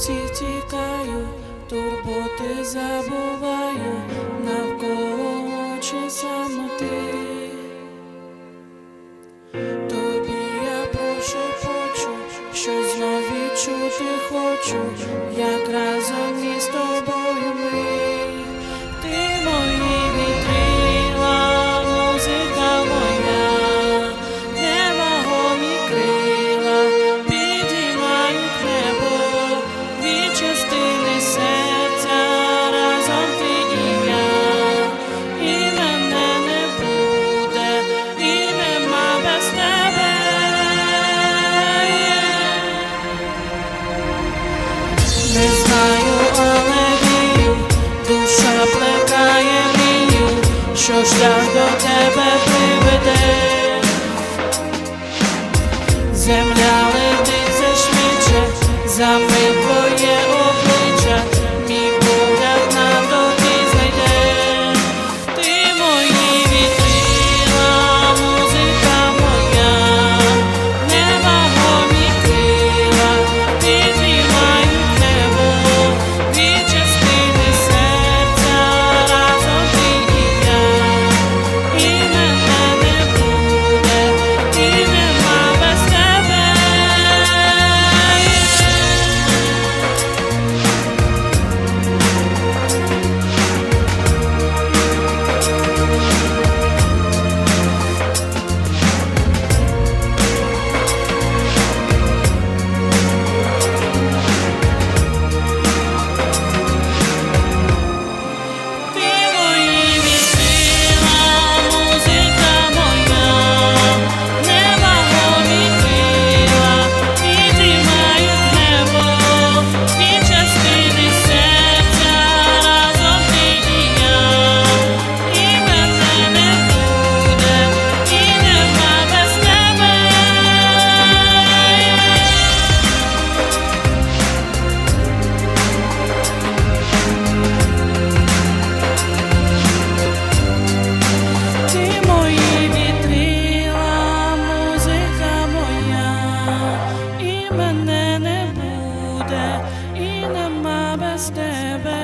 Вулиці тікаю, турботи забуваю, навколо очі самоти. Тобі я прошепочу, що знов відчути хочу, як що шлях до тебе приведе, земля летить, зашвидше за мене. Тебе і нема без тебе.